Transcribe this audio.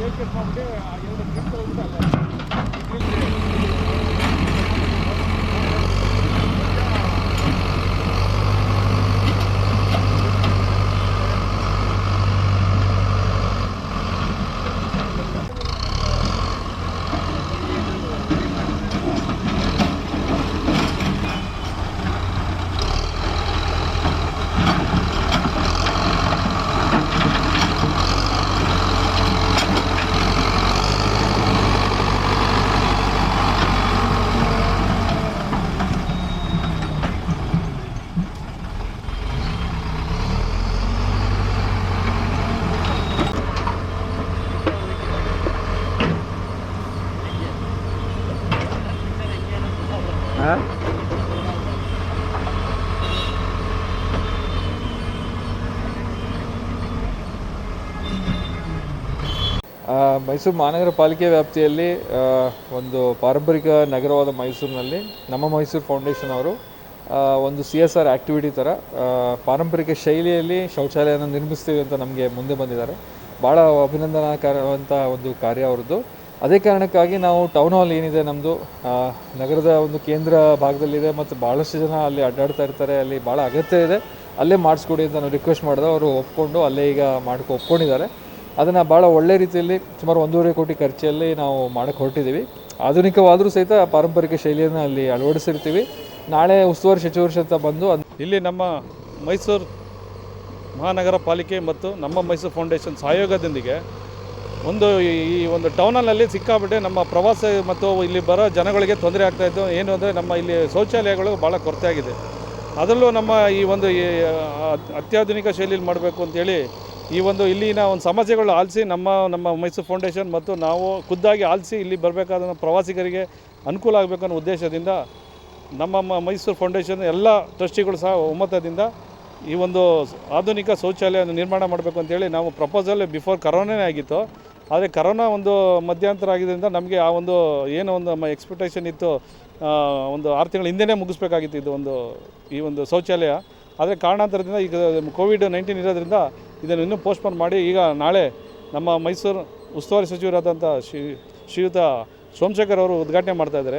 Yeah, 啊，有的 can 再来 Mysuru ಮಹಾನಗರ ಪಾಲಿಕೆ ವ್ಯಾಪ್ತಿಯಲ್ಲಿ ಒಂದು ಪಾರಂಪರಿಕ ನಗರವಾದ ಮೈಸೂರಿನಲ್ಲಿ, ನಮ್ಮ ಮೈಸೂರು ಫೌಂಡೇಶನ್ ಅವರು ಒಂದು ಸಿ ಎಸ್ ಆರ್ ಆ್ಯಕ್ಟಿವಿಟಿ ಥರ ಪಾರಂಪರಿಕ ಶೈಲಿಯಲ್ಲಿ ಶೌಚಾಲಯನ ನಿರ್ಮಿಸ್ತೀವಿ ಅಂತ ನಮಗೆ ಮುಂದೆ ಬಂದಿದ್ದಾರೆ. ಭಾಳ ಅಭಿನಂದನಾಕಾರವಂಥ ಒಂದು ಕಾರ್ಯ ಅವ್ರದ್ದು. ಅದೇ ಕಾರಣಕ್ಕಾಗಿ ನಾವು ಟೌನ್ ಹಾಲ್ ಏನಿದೆ ನಮ್ಮದು ನಗರದ ಒಂದು ಕೇಂದ್ರ ಭಾಗದಲ್ಲಿದೆ ಮತ್ತು ಭಾಳಷ್ಟು ಜನ ಅಲ್ಲಿ ಅಡ್ಡಾಡ್ತಾ ಇರ್ತಾರೆ, ಅಲ್ಲಿ ಭಾಳ ಅಗತ್ಯ ಇದೆ. ಅಲ್ಲೇ ಮಾಡಿಸ್ಕೊಡಿ ಅಂತ ನಾವು ರಿಕ್ವೆಸ್ಟ್ ಮಾಡಿದೆ, ಅವರು ಒಪ್ಕೊಂಡು ಅಲ್ಲೇ ಈಗ ಮಾಡ್ಕೊ, ಒಪ್ಕೊಂಡಿದ್ದಾರೆ. ಅದನ್ನು ಭಾಳ ಒಳ್ಳೆ ರೀತಿಯಲ್ಲಿ, ಸುಮಾರು ಒಂದೂವರೆ ಕೋಟಿ ಖರ್ಚಲ್ಲಿ ನಾವು ಮಾಡೋಕ್ಕೆ ಹೊರಟಿದ್ದೀವಿ. ಆಧುನಿಕವಾದರೂ ಸಹಿತ ಪಾರಂಪರಿಕ ಶೈಲಿಯನ್ನು ಅಲ್ಲಿ ಅಳವಡಿಸಿರ್ತೀವಿ. ನಾಳೆ ಉಸ್ತುವಾರಿ ಸಚಿವರು ಅಂತ ಬಂದು ಇಲ್ಲಿ ನಮ್ಮ ಮೈಸೂರು ಮಹಾನಗರ ಪಾಲಿಕೆ ಮತ್ತು ನಮ್ಮ ಮೈಸೂರು ಫೌಂಡೇಶನ್ ಸಹಯೋಗದೊಂದಿಗೆ ಒಂದು ಈ ಒಂದು ಟೌನಲ್ಲಿ ಸಿಕ್ಕಾಬಿಟ್ಟೆ ನಮ್ಮ ಪ್ರವಾಸ ಮತ್ತು ಇಲ್ಲಿ ಬರೋ ಜನಗಳಿಗೆ ತೊಂದರೆ ಆಗ್ತಾಯಿತ್ತು ಏನು ಅಂದರೆ ನಮ್ಮ ಇಲ್ಲಿ ಶೌಚಾಲಯಗಳು ಭಾಳ ಕೊರತೆ ಆಗಿದೆ ಅದರಲ್ಲೂ ನಮ್ಮ ಈ ಒಂದು ಅತ್ಯಾಧುನಿಕ ಶೈಲಿಯಲ್ಲಿ ಮಾಡಬೇಕು ಅಂತೇಳಿ ಈ ಒಂದು ಇಲ್ಲಿನ ಒಂದು ಸಮಸ್ಯೆಗಳು ಆಲಿಸಿ ನಮ್ಮ ನಮ್ಮ ಮೈಸೂರು ಫೌಂಡೇಶನ್ ಮತ್ತು ನಾವು ಖುದ್ದಾಗಿ ಆಲಿಸಿ ಇಲ್ಲಿ ಬರಬೇಕಾದ ಪ್ರವಾಸಿಗರಿಗೆ ಅನುಕೂಲ ಆಗಬೇಕು ಅನ್ನೋ ಉದ್ದೇಶದಿಂದ ನಮ್ಮ ಮೈಸೂರು ಫೌಂಡೇಶನ್ ಎಲ್ಲ ಟ್ರಸ್ಟಿಗಳು ಸಹ ಒಮ್ಮತದಿಂದ ಈ ಒಂದು ಆಧುನಿಕ ಶೌಚಾಲಯವನ್ನು ನಿರ್ಮಾಣ ಮಾಡಬೇಕು ಅಂತೇಳಿ ನಾವು ಪ್ರಪೋಸಲ್ ಬಿಫೋರ್ ಕರೋನೇ ಆಗಿತ್ತು. ಆದರೆ ಕರೋನಾ ಒಂದು ಮಧ್ಯಂತರ ಆಗಿದ್ದರಿಂದ ನಮಗೆ ಆ ಒಂದು ಏನೋ ಒಂದು ನಮ್ಮ ಎಕ್ಸ್ಪೆಕ್ಟೇಷನ್ ಇತ್ತು. ಒಂದು ಆರು ತಿಂಗಳ ಹಿಂದೆನೇ ಮುಗಿಸ್ಬೇಕಾಗಿತ್ತು ಇದು ಒಂದು ಈ ಒಂದು ಶೌಚಾಲಯ. ಆದರೆ ಕಾರಣಾಂತರದಿಂದ ಈಗ ಕೋವಿಡ್ ನೈನ್ಟೀನ್ ಇರೋದ್ರಿಂದ ಇದನ್ನು ಇನ್ನೂ ಪೋಸ್ಟ್ಪೋನ್ ಮಾಡಿ ಈಗ ನಾಳೆ ನಮ್ಮ ಮೈಸೂರು ಉಸ್ತುವಾರಿ ಸಚಿವರಾದಂಥ ಶ್ರೀ ಶ್ರೀಯುತ ಸೋಮಶೇಖರ್ ಅವರು ಉದ್ಘಾಟನೆ ಮಾಡ್ತಾ ಇದ್ದಾರೆ.